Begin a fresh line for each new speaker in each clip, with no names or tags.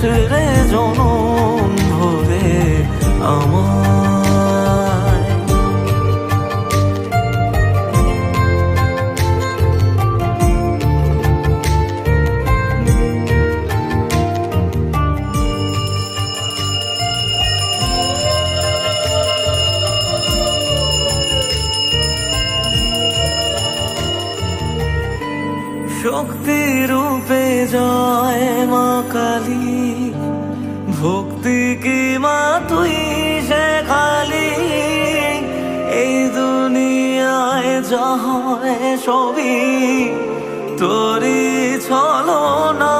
sürez onu. জহরে ছবি তোরি চলো না।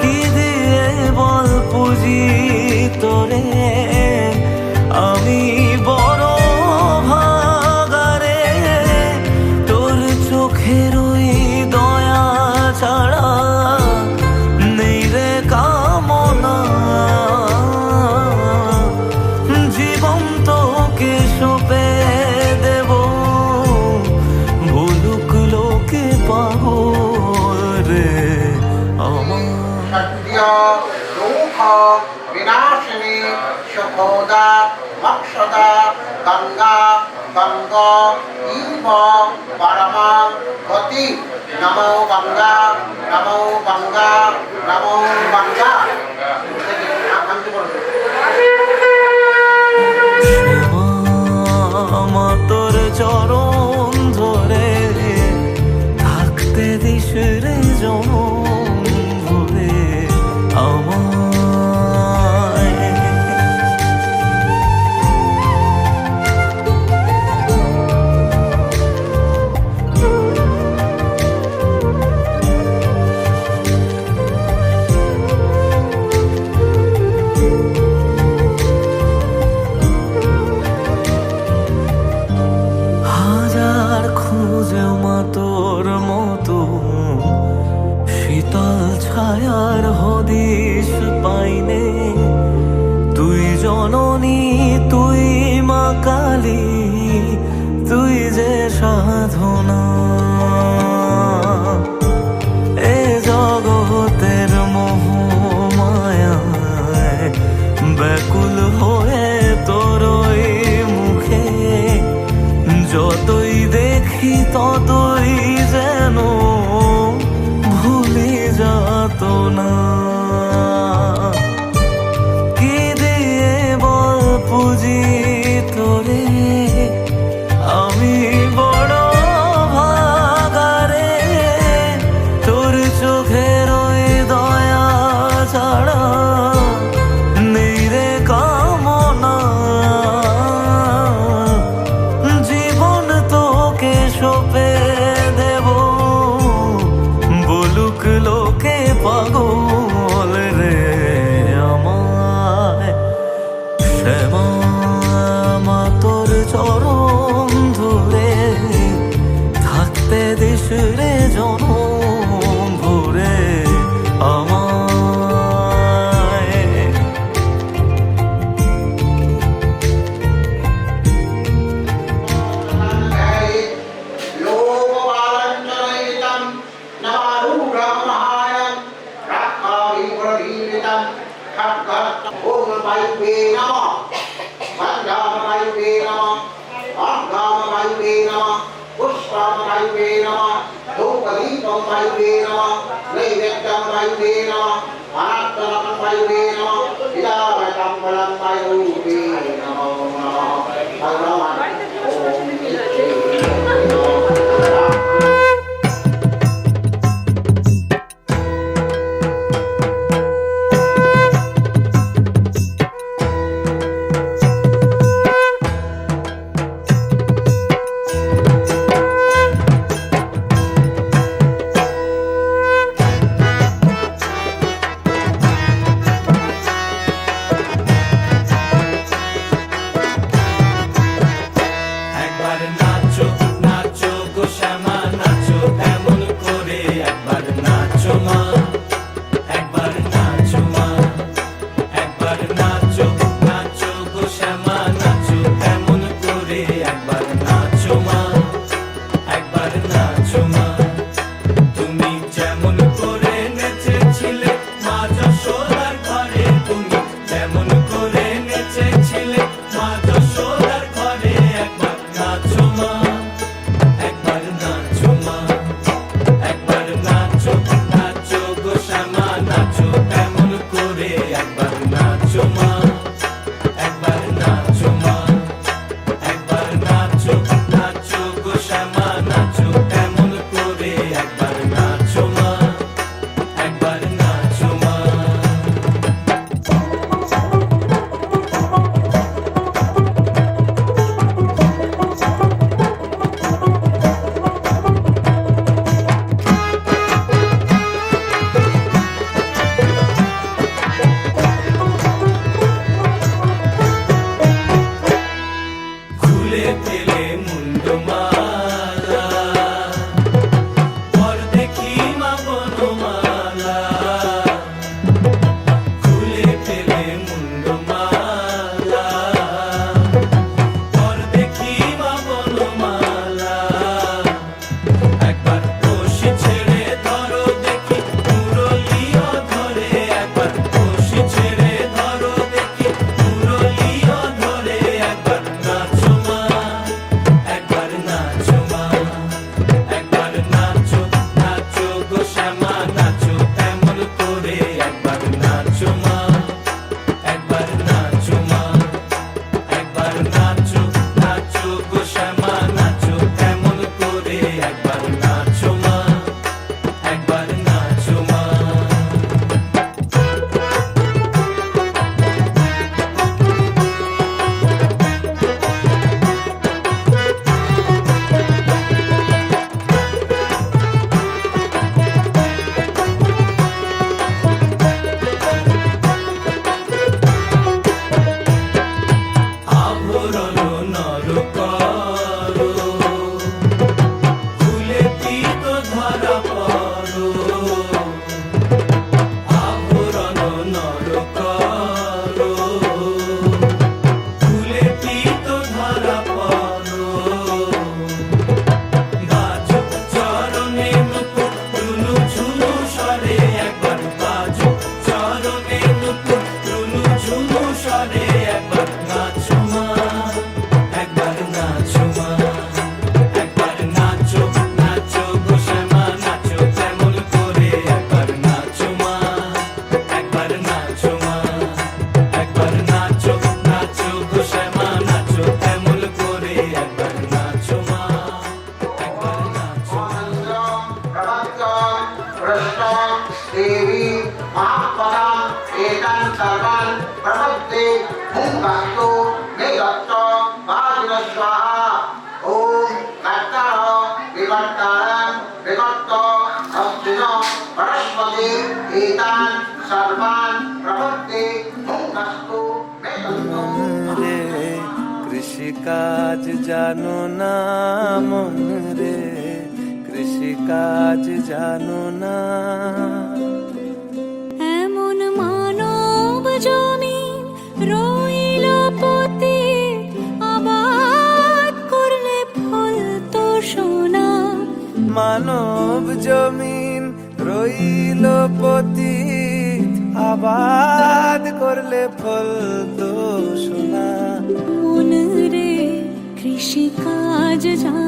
কি দিয়ে বল পুজি তোরে? পাগরে আমার
বিনাশিনী, সুখদা মক্ষদা, গঙ্গা গঙ্গ, ইব পরমা গতি, নমো গঙ্গা নমো গঙ্গা নমো গঙ্গা।
রে
কৃষিকাজ জানো না মন রে কৃষিকাজ জানো না।
এমন মানব জমি রইল পতি আবাদ করলে ফল তো সোনা।
মানব জমিন রইল পতি আবাদ করলে ফল তো শোনা।
মন রে কৃষিকাজ জান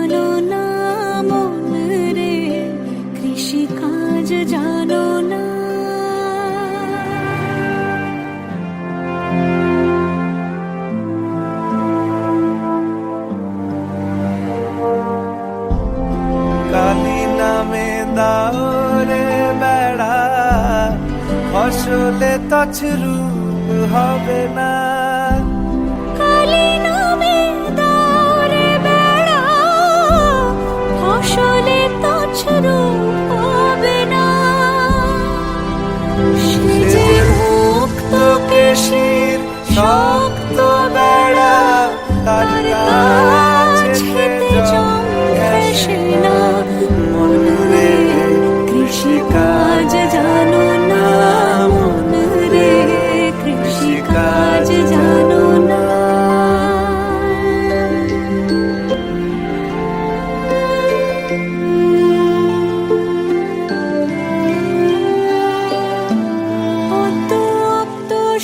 to the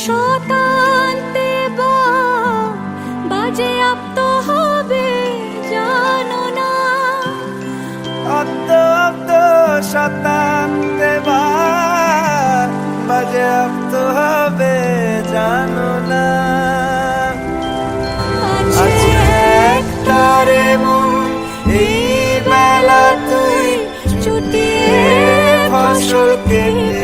শতান্তে বা বাজে আপ্ত হবে
জানো না। অন্ত অন্ত শতান্তে বা বাজে আপ্ত হবে জানো না। আছে
একটারে মন এই বেলা তুই
ছুটিয়ে
ফসল কেটে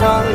sun.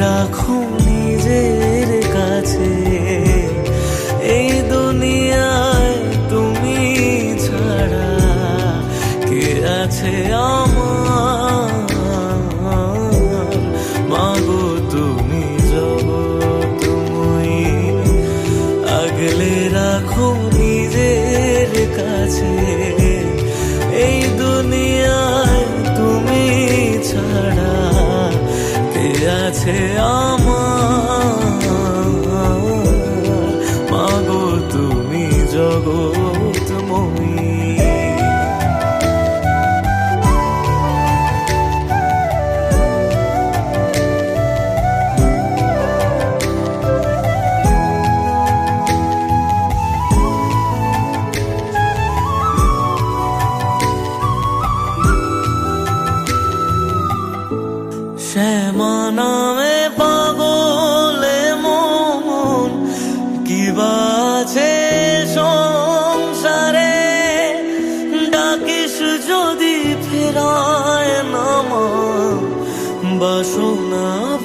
রাখো নিজের কাছে। আছে আমার। মাগো তুমি জগতময়ী বাসনা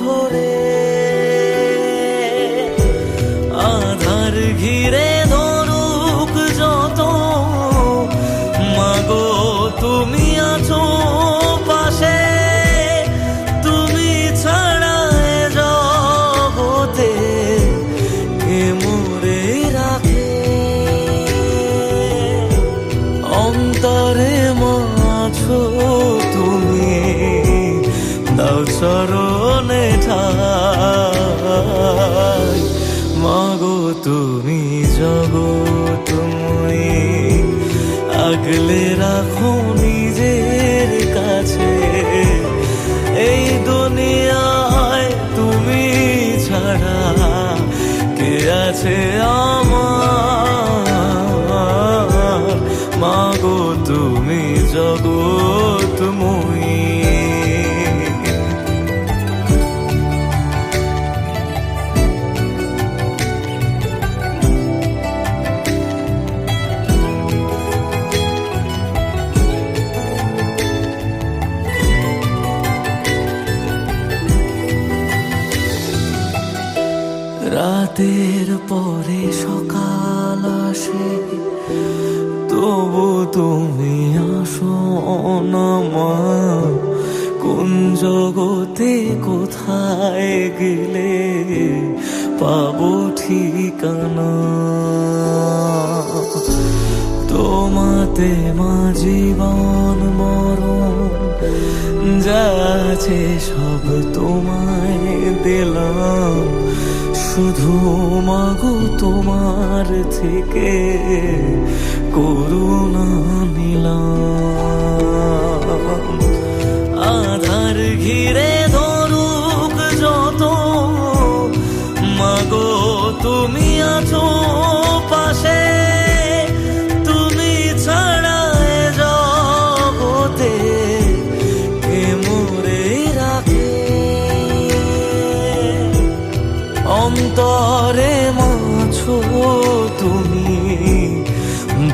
তুমি। জগতময়ী আগলে রাখো নিজের কাছে। এই দুনিয়ায় তুমি ছাড়া। কে আছে আমার পাবো ঠিকানা। তোমাতে মা জীবন, মরণ, যা সব তোমায় দিলাম। শুধু মাগো তোমার থেকে করুণা নিলাম। তুমি আছো পাশে, তুমি ছাড়া এ জগতে কে মোরে রাখে? অন্তরে মাছো তুমি,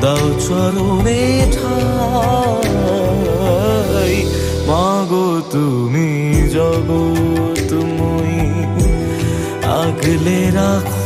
দাও চরণে ঠাই। মাগো তুমি জগতময়ী আগলে রাখো